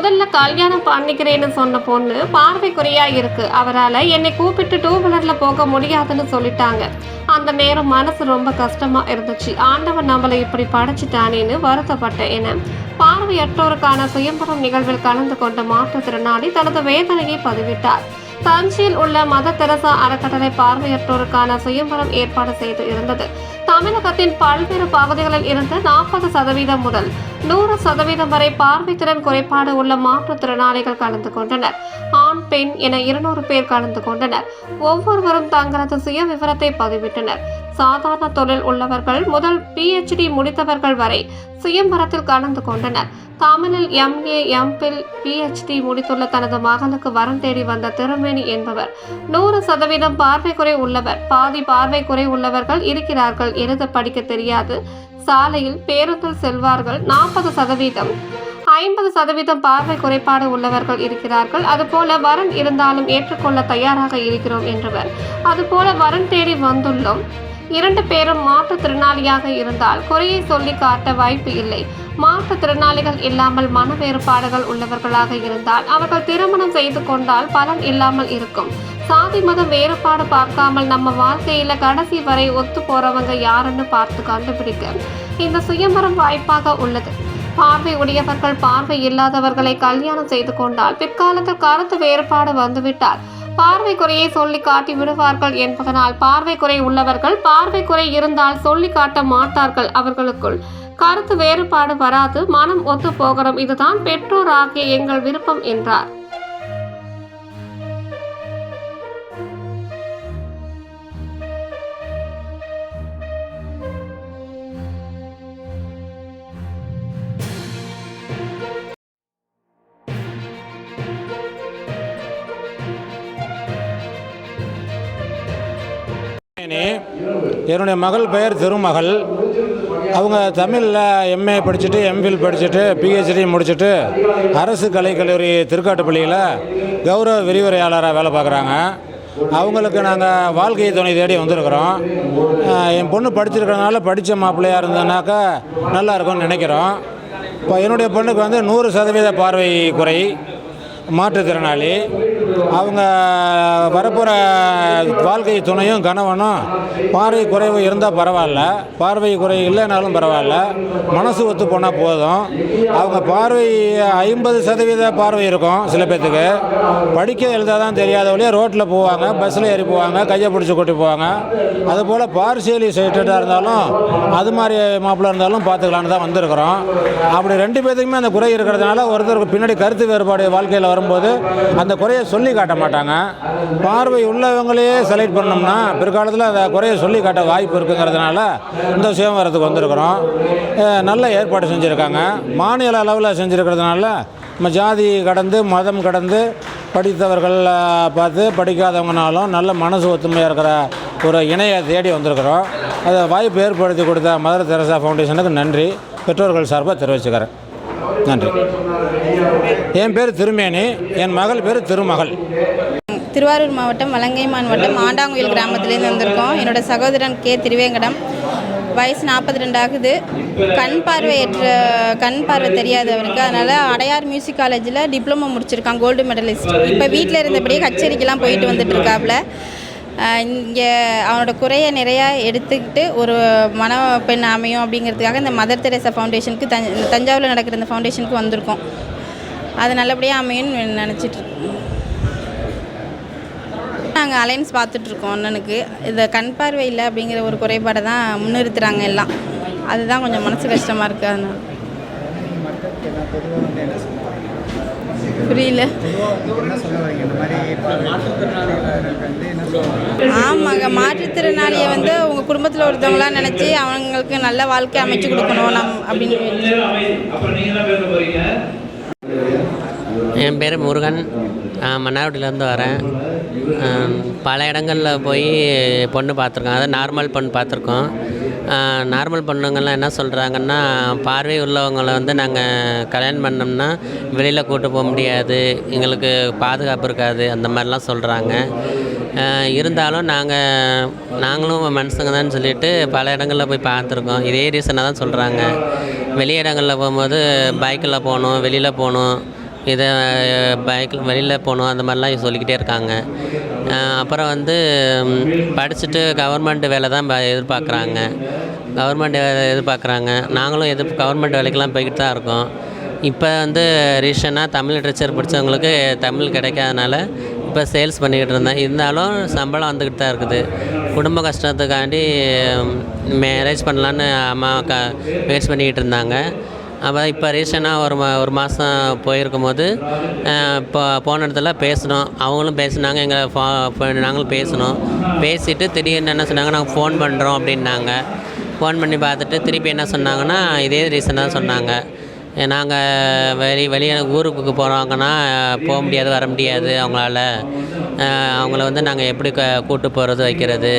முதல்ல கல்யாணம் பண்ணிக்கிறேன்னு சொன்ன பொண்ணு பார்வை குறையா இருக்கு. அவரால் என்னை கூப்பிட்டு டூ வீலர்ல போக முடியாதுன்னு சொல்லிட்டாங்க. அந்த நேரம் மனசு ரொம்ப கஷ்டமா இருந்துச்சு. ஆண்டவன் நம்மளை இப்படி படைச்சிட்டானேன்னு வருத்தப்பட்டேன் என பார்வையற்றோருக்கான சுயம்பரம் நிகழ்வில் கலந்து கொண்ட மாற்றுத்திறனாளி தனது வேதனையை பதிவிட்டார். தஞ்சையில் உள்ள மத தெரசா அறக்கட்டளை பார்வையற்றோருக்கான சுயம்பரம் ஏற்பாடு செய்து இருந்தது. தமிழகத்தின் பல்வேறு பகுதிகளில் இருந்து நாற்பது சதவீதம் முதல் நூறு சதவீதம் வரை பார்வைத்திறன் குறைபாடு உள்ள மாற்றுத்திறனாளிகள் கலந்து கொண்டனர். ஆண் பெண் என இருநூறு பேர் கலந்து கொண்டனர். ஒவ்வொருவரும் தங்களது சுய விவரத்தை பதிவிட்டனர். சாதாரண தொழில் உள்ளவர்கள் முதல் பிஹெச்டி முடித்தவர்கள் வரை சுயம்பரத்தில் கலந்து கொண்டனர். தமிழில் எம்ஏ எம்பில் பிஹெச்டி முடித்துள்ள தனது மகனுக்கு வரம் தேடி வந்த திருமேனி என்பவர். நூறு சதவீதம் பார்வை குறை உள்ளவர். பாதி பார்வை குறை உள்ளவர்கள் இருக்கிறார்கள். எழுத படிக்க தெரியாது. சாலையில் பேருந்தில் செல்வார்கள். நாற்பது சதவீதம். ஐம்பது சதவீதம் பார்வை குறைபாடு உள்ளவர்கள் இருக்கிறார்கள். அதுபோல வரன் இருந்தாலும் ஏற்றுக்கொள்ள தயாராக இருக்கிறோம் என்றவர். அதுபோல வரன் தேடி வந்துள்ளோம். இரண்டு பேரும் மாற்றுத்திறனாளியாக இருந்தால் குறையை சொல்லி காட்ட வாய்ப்பு இல்லை. மாற்றுத்திறனாளிகள் இல்லாமல் மன வேறுபாடுகள் உள்ளவர்களாக இருந்தால் அவர்கள் திருமணம் செய்து கொண்டால் பலன் இல்லாமல் இருக்கும். சாதி மதம் வேறுபாடு பார்க்காமல் நம்ம வாழ்க்கையில கடைசி வரை ஒத்து போறவங்க யாருன்னு பார்த்து கண்டுபிடிக்க இந்த சுயம்பரம் வாய்ப்பாக உள்ளது. பார்வை உடையவர்கள் பார்வை இல்லாதவர்களை கல்யாணம் செய்து கொண்டால் பிற்காலத்தில் கருத்து வேறுபாடு வந்துவிட்டால் பார்வை குறையை சொல்லி காட்டி விடுவார்கள் என்பதனால் பார்வை குறை உள்ளவர்கள் பார்வை குறை இருந்தால் சொல்லி காட்ட மாட்டார்கள் அவர்களுக்குள். கருத்து வேறுபாடு வராது மனம் ஒத்து போகணும். இதுதான் பெற்றோராகிய எங்கள் விருப்பம் என்றார். என்னுடைய மகள் பெயர் திருமகள். அவங்க தமிழில் எம்ஏ படிச்சுட்டு எம்ஃபில் படிச்சுட்டு பிஹெச்டி முடிச்சுட்டு அரசு கலைக்கல்லூரி திருக்காட்டுப்பள்ளியில் கௌரவ விரிவுரையாளராக வேலை பார்க்குறாங்க. அவங்களுக்கு நாங்கள் வாழ்க்கை துணை தேடி வந்திருக்கிறோம். என் பொண்ணு படிச்சிருக்கிறதுனால படித்த மாப்பிள்ளையாக இருந்ததுனாக்கா நல்லா இருக்கும்னு நினைக்கிறோம். இப்போ என்னுடைய பொண்ணுக்கு வந்து நூறு சதவீத பார்வை குறை. மாற்றுத்திறனாளி. அவங்க வரப்போகிற வாழ்க்கை துணையும் கணவனும் பார்வை குறைவு இருந்தால் பரவாயில்ல பார்வை குறை இல்லைனாலும் பரவாயில்ல மனசு ஒத்து போனால் போதும். அவங்க பார்வை ஐம்பது சதவீத பார்வை இருக்கும் சில பேர்த்துக்கு படிக்க எழுதாதான் தெரியாத வழியாக ரோட்டில் போவாங்க பஸ்ஸில் ஏறி போவாங்க கையை பிடிச்சி கூட்டி போவாங்க. அதுபோல் பார்சியலி சைட்டடாக இருந்தாலும் அது மாதிரி மாப்பிள்ளை இருந்தாலும் பார்த்துக்கலான்னு தான் வந்திருக்கிறோம். அப்படி ரெண்டு பேர்த்துக்குமே அந்த குறை இருக்கிறதுனால ஒருத்தருக்கு பின்னாடி கருத்து வேறுபாடு வாழ்க்கையில் வர வரும்போது அந்த குறையை சொல்லி காட்ட மாட்டாங்க. பார்வை உள்ளவங்களையே செலக்ட் பண்ணோம்னா பிற்காலத்தில் அந்த குறையை சொல்லி காட்ட வாய்ப்பு இருக்குங்கிறதுனால இந்த சுயம்பரத்துக்கு வந்திருக்கிறோம். நல்ல ஏற்பாடு செஞ்சுருக்காங்க. மாநில அளவில் செஞ்சுருக்கிறதுனால நம்ம ஜாதி கடந்து மதம் கடந்து படித்தவர்கள் பார்த்து படிக்காதவங்கனாலும் நல்ல மனசு ஒத்துமையாக இருக்கிற ஒரு இணையை தேடி வந்திருக்கிறோம். அதை வாய்ப்பு ஏற்படுத்தி கொடுத்த மதர் தெரசா ஃபவுண்டேஷனுக்கு நன்றி. பெற்றோர்கள் சார்பாக தெரிவிச்சுக்கிறேன். நன்றி. என் பேர் திருமேனி என் மகள் பேர் திருமகள். திருவாரூர் மாவட்டம் வலங்கைமான் வட்டம் ஆண்டாங்குயில் கிராமத்துலேருந்து வந்திருக்கோம் என்னோட சகோதரன் கே. திருவேங்கடம். வயசு நாற்பத்தி ரெண்டு ஆகுது. கண் பார்வையற்ற கண் பார்வை தெரியாது அவருக்கு அதனால் அடையார் மியூசிக் காலேஜில் டிப்ளமோ முடிச்சிருக்கான் கோல்டு மெடலிஸ்ட் இப்போ வீட்டில் இருந்தபடியே கச்சேரிக்கெல்லாம் போயிட்டு வந்துட்டு இருக்காப்ல. இங்கே அவனோட குறையை நிறையா எடுத்துக்கிட்டு ஒரு மன பெண் அமையும் அப்படிங்கிறதுக்காக இந்த மதர் தெரேசா ஃபவுண்டேஷனுக்கு தஞ் தஞ்சாவூரில் நடக்கிற இந்த ஃபவுண்டேஷனுக்கு வந்திருக்கோம். அது நல்லபடியாக அமையும்னு நினச்சிட்ருக்கோம் நாங்கள் அலைன்ஸ் பார்த்துட்ருக்கோம் அண்ணனுக்கு. இந்த கண் பார்வை இல்லை அப்படிங்கிற ஒரு குறைபாடை தான் முன்னிறுத்துகிறாங்க எல்லாம். அதுதான் கொஞ்சம் மனசு கஷ்டமாக இருக்குது அதனால். புரியல. ஆமாங்க மாற்றுத்திறனாளியை வந்து உங்கள் குடும்பத்தில் ஒருத்தவங்களாம் நினச்சி அவங்களுக்கு நல்ல வாழ்க்கை அமைச்சு கொடுக்கணும் நம் அப்படின்னு என் பேர் முருகன். மன்னார்குடியிலேருந்து வரேன். பல இடங்களில் போய் பொண்ணு பார்த்துருக்கோம். அதாவது நார்மல் பொண்ணு பார்த்துருக்கோம். நார்மல் பொண்ணுங்கள்லாம் என்ன சொல்கிறாங்கன்னா பார்வை உள்ளவங்களை வந்து நாங்கள் கல்யாணம் பண்ணோம்னா வெளியில் கூட்டு போக முடியாது எங்களுக்கு பாதுகாப்பு இருக்காது அந்த மாதிரிலாம் சொல்கிறாங்க இருந்தாலும் நாங்கள் நாங்களும் மனுஷங்க தான் சொல்லிட்டு பல இடங்களில் போய் பார்த்துருக்கோம். இதே ரீசனாக தான் சொல்கிறாங்க வெளி இடங்களில் போகும்போது பைக்கில் போகணும் வெளியில் போகணும். இதை பைக்கில் வெளியில் போகணும் அந்த மாதிரிலாம் சொல்லிக்கிட்டே இருக்காங்க. அப்புறம் வந்து படிச்சுட்டு கவர்மெண்ட் வேலை தான் ப- எதிர்பார்க்குறாங்க. கவர்மெண்ட் வேலை எதிர்பார்க்குறாங்க. நாங்களும் எதிர் கவர்மெண்ட் வேலைக்கெல்லாம் போய்கிட்டு தான் இருக்கோம். இப்போ வந்து ரீசனாக தமிழ் லிட்ரேச்சர் படித்தவங்களுக்கு தமிழ் கிடைக்காதனால இப்போ சேல்ஸ் பண்ணிக்கிட்டு இருந்தேன். இருந்தாலும் சம்பளம் வந்துக்கிட்டு தான் இருக்குது. குடும்ப கஷ்டத்துக்காண்டி மேரேஜ் பண்ணலான்னு அம்மா க முயற்சி பண்ணிக்கிட்டு இருந்தாங்க. அப்போ இப்போ ரீசெண்டாக ஒரு மா ஒரு மாதம் போயிருக்கும் போது இப்போ போன இடத்துல பேசினோம். அவங்களும் பேசினாங்க எங்களை ஃபோ நாங்களும் பேசினோம். பேசிவிட்டு திடீர்னு என்ன சொன்னாங்க நாங்கள் ஃபோன் பண்ணுறோம் அப்படின்னாங்க. ஃபோன் பண்ணி பார்த்துட்டு திருப்பி என்ன சொன்னாங்கன்னா இதே ரீசன் தான் சொன்னாங்க. நாங்கள் வெளி வெளியே ஊருக்கு போகிறாங்கன்னா போக முடியாது வர முடியாது அவங்களால. அவங்கள வந்து நாங்கள் எப்படி க கூட்டு போகிறது வைக்கிறது?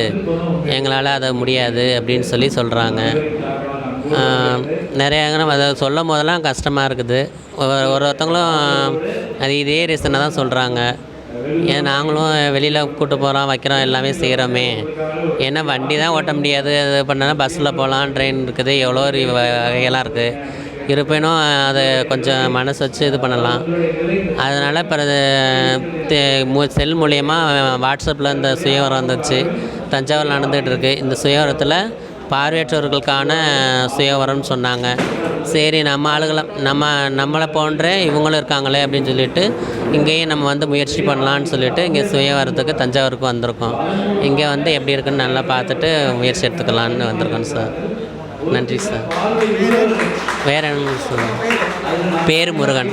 எங்களால் அதை முடியாது அப்படின்னு சொல்லி சொல்கிறாங்க நிறைய அதை சொல்லும் போதெல்லாம் கஷ்டமாக இருக்குது. ஒரு ஒரு ஒருத்தவங்களும் அது இதே ரீசனை தான் சொல்கிறாங்க ஏன் நாங்களும் வெளியில் கூப்பிட்டு போகிறோம் வைக்கிறோம் எல்லாமே செய்கிறோமே ஏன்னா வண்டி தான் ஓட்ட முடியாது. அது பண்ணனா பஸ்ஸில் போகலாம் ட்ரெயின் இருக்குது. எவ்வளோ ஒரு வ- வகையெல்லாம் இருக்குது இருப்பினும் அதை கொஞ்சம் மனசு வச்சு இது பண்ணலாம். அதனால் இப்போ செல் மூலியமாக வாட்ஸ்அப்பில் இந்த சுயவரம் வந்துச்சு தஞ்சாவூர் நடந்துகிட்டு இருக்குது இந்த சுயவரத்தில் பார்வையற்றவர்களுக்கான சுயவரம்னு சொன்னாங்க. சரி நம்ம ஆளுகளை நம்ம நம்மளை போன்றே இவங்களும் இருக்காங்களே அப்படின்னு சொல்லிட்டு இங்கேயும் நம்ம வந்து முயற்சி பண்ணலான்னு சொல்லிட்டு இங்கே சுயவரத்துக்கு தஞ்சாவூருக்கு வந்திருக்கோம். இங்கே வந்து எப்படி இருக்குன்னு நல்லா பார்த்துட்டு முயற்சி எடுத்துக்கலான்னு வந்திருக்கோம் சார். நன்றி சார். வேற என்ன சார் பேர் முருகன்.